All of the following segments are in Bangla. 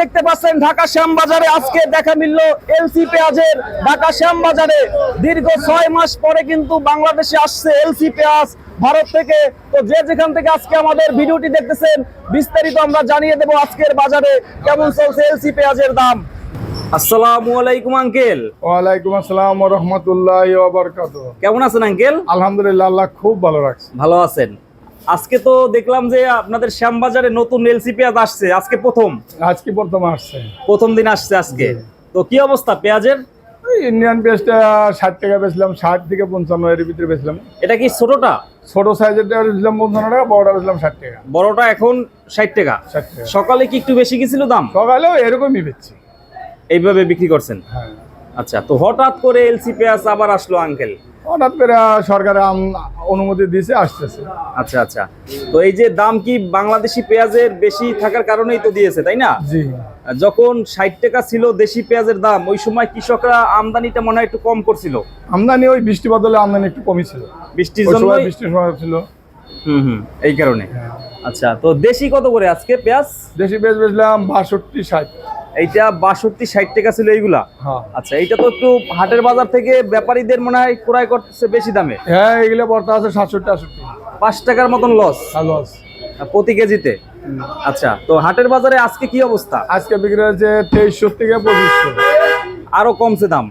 দেখতে পাচ্ছেন ঢাকা শ্যামবাজারে আজকে দেখা মিলল এলসি পেঁয়াজের। ঢাকা শ্যামবাজারে দীর্ঘ ছয় মাস পরে কিন্তু বাংলাদেশে আসছে এলসি পেঁয়াজ ভারত থেকে। তো যে যেখান থেকে আজকে আমাদের ভিডিওটি দেখতেছেন বিস্তারিত আমরা জানিয়ে দেব আজকের বাজারে কেমন চলছে এলসি পেঁয়াজের দাম। আসসালামু আলাইকুম আঙ্কেল। ওয়ালাইকুম আসসালাম রহমতুল্লাহ কেমন আছেন আঙ্কেল? আলহামদুলিল্লাহ আল্লাহ খুব ভালো রাখছে। ভালো আছেন। আজকে তো দেখলাম যে আপনাদের শ্যামবাজারে নতুন এলসি পেঁয়াজ আসছে আজকে প্রথম। আজকে প্রথম আসছে। প্রথম দিন আসছে আজকে। তো কি অবস্থা পেঁয়াজের? ইন্ডিয়ান পেঁয়াজটা ষাট টাকা বেচলাম ষাট থেকে পঞ্চান্ন এর ভিতরে বেচলাম। এটা কি ছোটটা? ছোট সাইজেরটা বেচলাম পঞ্চান্ন টাকা বড়টা বেচলাম ষাট টাকা। বড়টা এখন ষাট টাকা। ষাট টাকা। সকালে কি একটু বেশি গেছিল দাম? সকালেও এরকমই বেচছি। এইভাবে বিক্রি করছেন? হ্যাঁ। আচ্ছা তো হঠাৎ করে এলসি পেঁয়াজ আবার আসলো আঙ্কেল হঠাৎ করে সরকার অনুমতি দিয়েছে আসতেছে। আচ্ছা আচ্ছা। তো এই যে দাম কি বাংলাদেশি পেঁয়াজের বেশি থাকার কারণেই তো দিয়েছে তাই না? জি। যখন ষাট টাকা ছিল দেশি পেঁয়াজের দাম ওই সময় কৃষকরা আমদানিটা মনে হয় একটু কম করছিল। আমদানি ওই বৃষ্টি বদলে আমদানি একটু কমই ছিল। বৃষ্টির জন্য বৃষ্টির সময় ছিল। হুম হুম এই কারণে। হ্যাঁ। আচ্ছা তো দেশি কত করে আজকে পেঁয়াজ? দেশি পেঁয়াজ বেচলাম বাষট্টি ষাট। এইটা বাষট্টি ষাট টাকা ছিল এইগুলা। হ্যাঁ। আচ্ছা এইটা তো একটু হাটের বাজার থেকে ব্যাপারীদের মনে হয় ক্রয় করতেছে বেশি দামে। হ্যাঁ এগুলো বর্তা আছে সাতষট্টি আটষট্টি। পাঁচ টাকার মতন লস লস আছে প্রতি কেজিতে। আচ্ছা তো হাটের বাজারে আজকে কি অবস্থা? আজকে বিক্রি হচ্ছে তেইশশো থেকে পঁচিশশো। আরও কমছে দাম।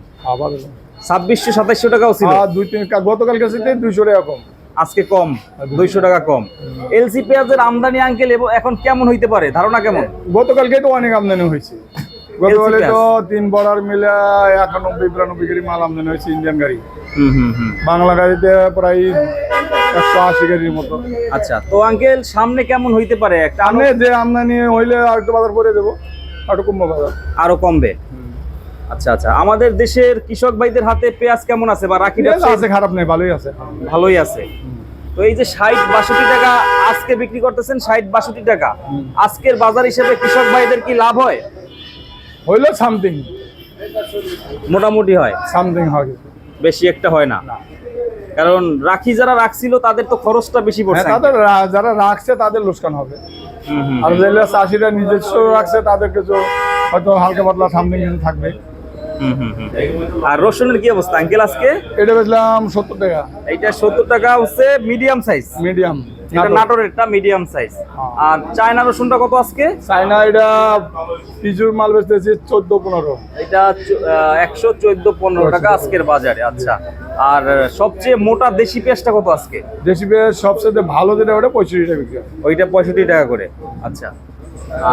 ছাব্বিশশো সাতাইশশো টাকাও ছিল। দুই তিন গতকাল কাছে দুইশো টাকা কম। আজকে কম দুইশো টাকা কম। এলসি পেঁয়াজের আমদানি আঙ্কেল এখন কেমন হইতে পারে? ধারণা কেমন? গতকালকে তো অনেক আমদানি হয়েছে। গতকালে তো তিন বড়ার মিলে একানব্বই বিরানব্বই গাড়ি মাল আমদানি হয়েছে ইন্ডিয়ান গাড়ি। হুম হুম হুম। বাংলা গাড়িতে প্রায় একশো আশি গাড়ির মতো। আচ্ছা তো আঙ্কেল সামনে কেমন হইতে পারে? সামনে যে আমদানি হইলে আর একটু বাজার করে দেবো আর একটু কমবো বাজার। আরও কমবে। আচ্ছা আচ্ছা। আমাদের দেশের কৃষক ভাইদের হাতে পেঁয়াজ কেমন আছে? বা রাখি আছে খারাপ নেই ভালোই আছে। ভালোই আছে। তো এই যে ষাট বাষট্টি টাকা আজকে বিক্রি করতেছেন ষাট বাষট্টি টাকা। আজকের বাজার হিসেবে কৃষক ভাইদের কি লাভ হয়? হইল সামথিং মোটামুটি হয়। সামথিং হয়। বেশি একটা হয় না। কারণ রাখি যারা রাখছিল তাদের তো খরচটা বেশি হ্যাঁ পড়ছে। তাদের যারা রাখছে তাদের লোকসান হবে। আর যেগুলো চাষিরা নিজস্ব রাখছে তাদের কিছু হয়তো হালকা পাতলা সামথিং কিছু থাকবে। আর রসুনের কি অবস্থা? আঙ্কেল আজকে? এটা বেচলাম সত্তর টাকা। সত্তর টাকা হচ্ছে মিডিয়াম সাইজ মিডিয়াম এটা নাটোরেরটা মিডিয়াম সাইজ। আর চায়না রসুনটা কত আজকে? চাইনা এটা পিজুর মাল বেচতেছি চোদ্দ পনেরো। এটা একশো চোদ্দ পনেরো টাকা আজকের বাজারে আচ্ছা। আর সবচেয়ে মোটা দেশি পেঁয়াজটা কত আজকে? দেশি পেঁয়াজ সবচেয়ে ভালো যেটা ওটা পঁয়ষট্টি টাকা বিক্রি ওইটা পঁয়ষট্টি টাকা করে আচ্ছা।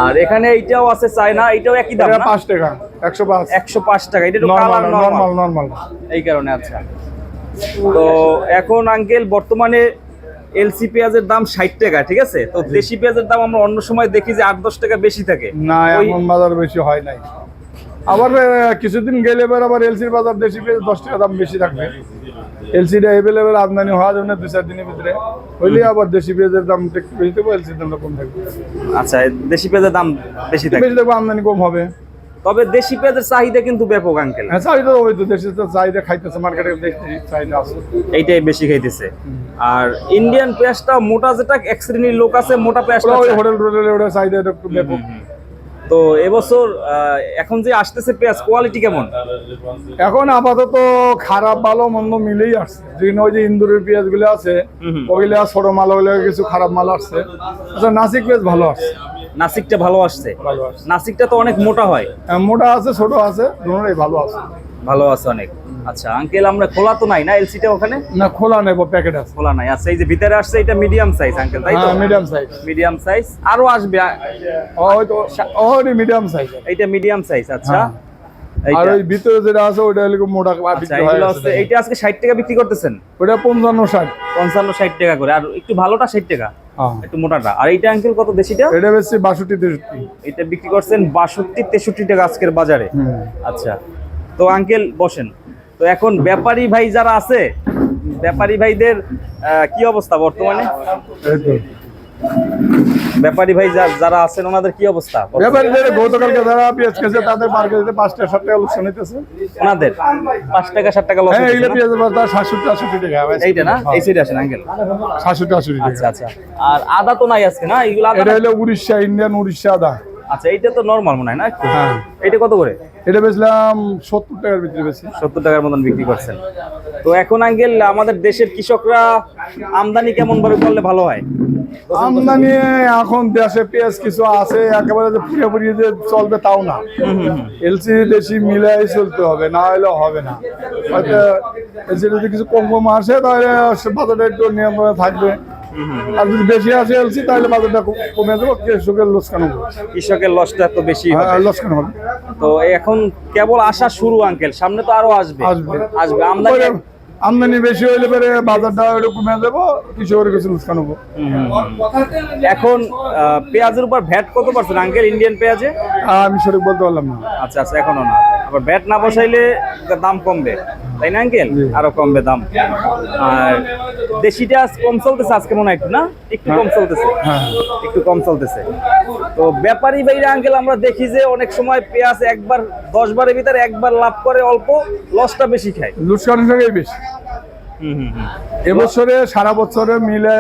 আর এখানে এইটাও আছে চায়না এইটাও একই দাম না? পাঁচ টাকা একশো পাঁচ। একশো পাঁচ টাকা এটা নর্মাল কালার নর্মাল। নরমাল এই কারণে আচ্ছা। তো এখন আঙ্কেল বর্তমানে এলসি পেঁয়াজের দাম ষাট টাকা ঠিক আছে? তো দেশি পেঁয়াজের দাম আমরা অন্য সময় দেখি যে আট দশ টাকা বেশি থাকে। না এখন বাজার বেশি হয় নাই। আবার কিছুদিন গেলে এবার আবার এলসির বাজার দেশি পেঁয়াজ দশ টাকা দাম বেশি থাকবে। এলসিটা এভেলেবেল আমদানি হওয়ার জন্য দু চার দিনের ভিতরে। হইলে আবার দেশি পেঁয়াজের দাম একটু বেশি থাকবে এলসির দামটা কম থাকবে। আচ্ছা দেশি পেঁয়াজের দাম বেশি থাকে বেশি থাকবে আমদানি কম হবে। তবে দেশি পেঁয়াজের চাহিদা কিন্তু ব্যাপক আঙ্কেল। হ্যাঁ চাহিদা ওই তো দেশের তো চাহিদা খাইতেছে মার্কেটে দেখছি চাহিদা আছে। এইটাই বেশি খাইতেছে। আর ইন্ডিয়ান পেঁয়াজটা মোটা যেটা এক শ্রেণির লোক আছে মোটা পেঁয়াজটা ওই হোটেল টোটেলে ওটা চাহিদা একটু ব্যাপক। তো এবছর এখন যে আসতেছে পেঁয়াজ কোয়ালিটি কেমন? এখন আপাতত খারাপ ভালো মন্দ মিলেই আসছে। যেখানে ওই যে ইন্দুরের পেঁয়াজগুলো আছে হুম। ছোট মাল ওইগুলো কিছু খারাপ মাল আসছে। আচ্ছা নাসিক পেঁয়াজ ভালো আসছে। নাসিকটা ভালো আসছে। নাসিকটা তো অনেক মোটা হয়। হ্যাঁ, মোটা আছে ছোট আছে দুটোই ভালো আছে। ভালো আছে অনেক। আচ্ছা আঙ্কেল আমরা খোলা তো নাই না এলসিটা ওখানে? না খোলা নেব প্যাকেট আছে। খোলা নাই। আচ্ছা এই যে ভিতরে আসছে এটা মিডিয়াম সাইজ আঙ্কেল তাই তো? হ্যাঁ মিডিয়াম সাইজ মিডিয়াম সাইজ আরও আসবে আ- হয়তো ওই মিডিয়াম সাইজ এইটা মিডিয়াম সাইজ আচ্ছা। হ্যাঁ। আর ওই ভিতরে যেটা আছে ওইটা হলো মোটা আচ্ছা বিক্রি হয় হচ্ছে এইটা আজকে ষাট টাকা বিক্রি করতেছেন? ওটা পঞ্চান্ন ষাট। পঞ্চান্ন ষাট টাকা করে। আর একটু ভালোটা ষাট টাকা হ্যাঁ। একটু মোটাটা। আর এইটা আঙ্কেল কত দেশিটা? এটা বেশি বাষট্টি তেষট্টি। এটা বিক্রি করছেন বাষট্টি তেষট্টি টাকা আজকের বাজারে। আচ্ছা। তো আঙ্কেল বসেন। তো এখন ব্যাপারী ভাই যারা আছে ব্যাপারী ভাইদের কি অবস্থা বর্তমানে? ব্যাপারী ভাই যারা আছেন ওনাদের কি অবস্থা? ব্যাপারীদের গতকালকে যারা পেঁয়াজ খেয়েছে তাদের মার্কেটে পাঁচটা সাত টাকা লোকসান হইতেছে। ওনাদের? পাঁচ টাকা ষাট টাকা লস হ্যাঁ এইগুলো পেঁয়াজের বাজার সাতষট্টি আটষট্টি টাকা। এইটা না? এই সাইডে আসেন আঙ্কেল। সাতষট্টি আটষট্টি আচ্ছা আচ্ছা। আর আদা তো নাই আজকে না? এগুলো আদা এটা হলো উড়িষ্যা ইন্ডিয়ান উড়িষ্যা আদা। আচ্ছা এইটা তো নর্মাল মনে হয় না হ্যাঁ। এটা কত করে? এটা বেচলাম সত্তর টাকার ভিতরে বেশি সত্তর টাকার মতন বিক্রি করছেন। তো এখন আঙ্কেল আমাদের দেশের কৃষকরা আমদানি কেমন ভাবে করলে ভালো হয়? আমদানি এখন দেশে পেঁয়াজ কিছু আছে একেবারে যে পুরোপুরি যে চলবে তাও না। এলসি দেশি মিলাই চলতে হবে না হলে হবে না। হয়তো এলসি যদি কিছু কম কম আসে তাহলে বাজারটা একটু নিয়ন্ত্রণে থাকবে। আর যদি বেশি আসে এলসি তাহলে বাজারটা কমে দেবো কৃষকের লোকসান হবে? কৃষকের লসটা তো বেশি হ্যাঁ, লোকসান হবে? তো এখন কেবল আসা শুরু আঙ্কেল সামনে তো আরও আসবে। আসবে। আসবে। আমদানি আমদানি বেশি হইলে পরে বাজারটা একটু কমে দেবো কৃষকের কিছু লোকসান হব? এখন পেঁয়াজের উপর ভ্যাট কত পার্সেন্ট আঙ্কেল ইন্ডিয়ান পেঁয়াজে? আমি সঠিক বলতে পারলাম না। আচ্ছা আচ্ছা এখনও না। আবার ভ্যাট না বসাইলে দাম কমবে। তাই না আঙ্কেল? আরও কমবে দাম। আর দেশিটা কম চলতেছে আজকে মনে হয় একটু না? একটু কম চলতেছে। হ্যাঁ। একটু কম চলতেছে। তো ব্যাপারী বাইরে আঙ্কেল আমরা দেখি যে অনেক সময় পেঁয়াজ একবার দশ বারের ভিতরে একবার লাভ করে অল্প লসটা বেশি খায়। সঙ্গে বেশি। হুম হুম হুম। এবছরে সারা বছরে মিলে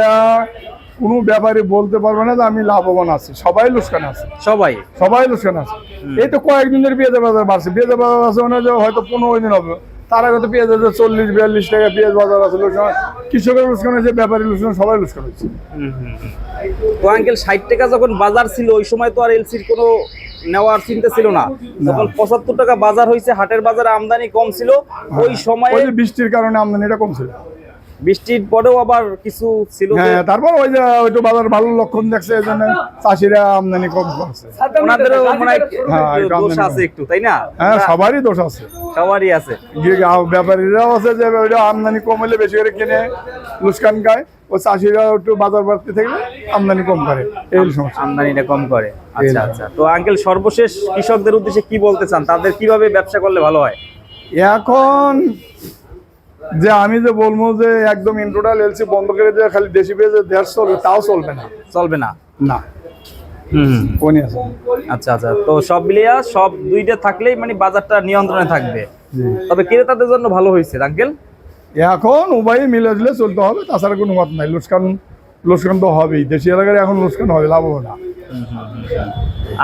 কোনো ব্যাপারী বলতে পারবে না যে আমি লাভবান আছি। সবাই লোকসান আছে। সবাই? সবাই লোকসান আছে। এই তো কয়েকদিনের পেঁয়াজের বাজার বাড়ছে। পেঁয়াজের বাজার আছে মানে যে হয়তো পনেরো দিন হবে। তার আগে তো পেঁয়াজ আছে চল্লিশ বিয়াল্লিশ টাকা পেঁয়াজ বাজার আছে লোকসান কৃষকের লোকসান হয়েছে ব্যাপারী লোকসান সবাই লোকসান হয়েছে। তো আঙ্কেল ষাট টাকা যখন বাজার ছিল ওই সময় তো আর এলসির কোনো নেওয়ার চিন্তা ছিল না। যখন পঁচাত্তর টাকা বাজার হয়েছে হাটের বাজারে আমদানি কম ছিল ওই সময় ওই যে বৃষ্টির কারণে আমদানিটা কমছিল বৃষ্টির পরেও আবার কিছু ছিল হ্যাঁ তারপর ওই যে ওইটা বাজার ভালো লক্ষণ দেখছে এই জন্য চাষিরা আমদানি কম করছে। ওনাদেরও মনে হয় হ্যাঁ, দোষ আছে একটু তাই না? হ্যাঁ সবারই দোষ আছে। সবারই আছে। ব্যাপারীরাও আছে যে ওইটা আমদানি কম হলে বেশি করে কিনে লুস্কান খায়। ও চাষিরা একটু বাজার বাড়তে থাকলে আমদানি কম করে। এই সমস্যা। আমদানিটা কম করে। আচ্ছা আচ্ছা। তো আঙ্কেল সর্বশেষ কৃষকদের উদ্দেশ্যে কি বলতে চান? তাদের কীভাবে ব্যবসা করলে ভালো হয়? এখন যে আমি যে বলব যে একদম ইন্টোটাল এলসি বন্ধ করে দিয়ে খালি দেশি পেঁয়াজে দেশ চলবে তাও চলবে না। চলবে না? না। হুম। কোনই আছে? আচ্ছা আচ্ছা। তো সব মিলিয়া সব দুইটা থাকলেই মানে বাজারটা নিয়ন্ত্রণে থাকবে। তবে ক্রেতাদের জন্য ভালো হয়েছে আঙ্কেল? এখন উভয় মিলে দিলে চলতে হবে তাছাড়া কোনো মত নাই। লোকসান লোকসান তো হবেই। দেশি এলাকায় এখন লোকসান হবে লাভ হবে না।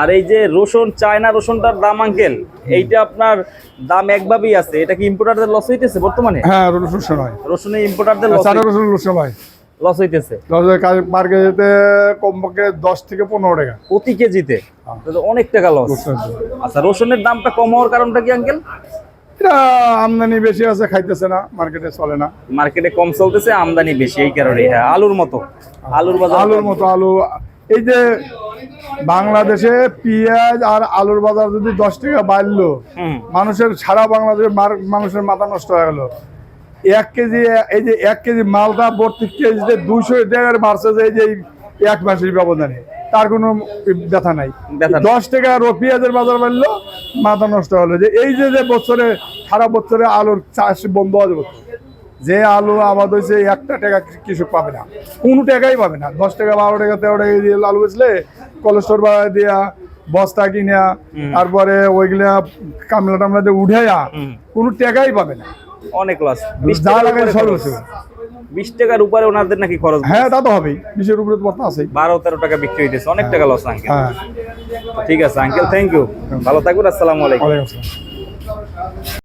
আর এই যে রসুন চায়না রসুনটার দাম আঙ্কেল এইটা আপনার দাম একভাবেই আছে। এটা কি ইম্পোর্টারদের লস হইতেছে বর্তমানে? হ্যাঁ লোকসান হয় রসুনে ইম্পোর্টারদের লস চারা রসুন লোকসান হয় লস হইতেছে। পার কেজিতে কমপক্ষে দশ থেকে পনেরো টাকা। প্রতি কেজিতে? তো অনেক টাকা লস আচ্ছা রসুনের দামটা কম হওয়ার কারণটা কি আঙ্কেল এটা আমদানি বেশি আছে খাইতেছে না মার্কেটে চলে না। মার্কেটে কম চলতেছে আমদানি বেশি এই কারণে হ্যাঁ আলুর মতো। আলুর বাজার আলুর মতো আলু এই যে বাংলাদেশে পেঁয়াজ আর আলুর বাজার যদি দশ টাকা বাড়লো মানুষের সারা বাংলাদেশের মার- মানুষের মাথা নষ্ট হয়ে গেল। এক কেজি এই যে এক কেজি মালটা ভর্তি কেজিতে দুইশো টাকার বাড়ছে যে এই যে এক মাসের ব্যবধানে। তার কোনো ব্যথা নাই। দশ টাকা রো পেঁয়াজের বাজার বাড়লো মাথা নষ্ট হলো। যে এই যে যে বছরে সারা বছরে আলুর চাষ বন্ধ হয়ে যাবে। যে আলু আবাদ হয়েছে একটা টাকা কৃষক পাবে না। কোনো টাকাই পাবে না। দশ টাকা বারো টাকা তেরো টাকা দিয়ে আলু বেচলে কোলেস্টোর বাড়ায় দিয়া বস্তা কিনা তারপরে ওইগুলা কামলা টামলা দিয়ে উঠাইয়া। কোনো টাকাই পাবে না। অনেক লস যা লাগে সব বিশ টাকার উপরে ওনাদের নাকি খরচ হ্যাঁ তা তো হবেই। বিশের উপরে তো আছে বারো তেরো টাকা বিক্রি হইতেছে। অনেক টাকা লস আঙ্কেল হ্যাঁ। ঠিক আছে আঙ্কেল থ্যাংক ইউ ভালো থাকবেন আসসালামু আলাইকুম।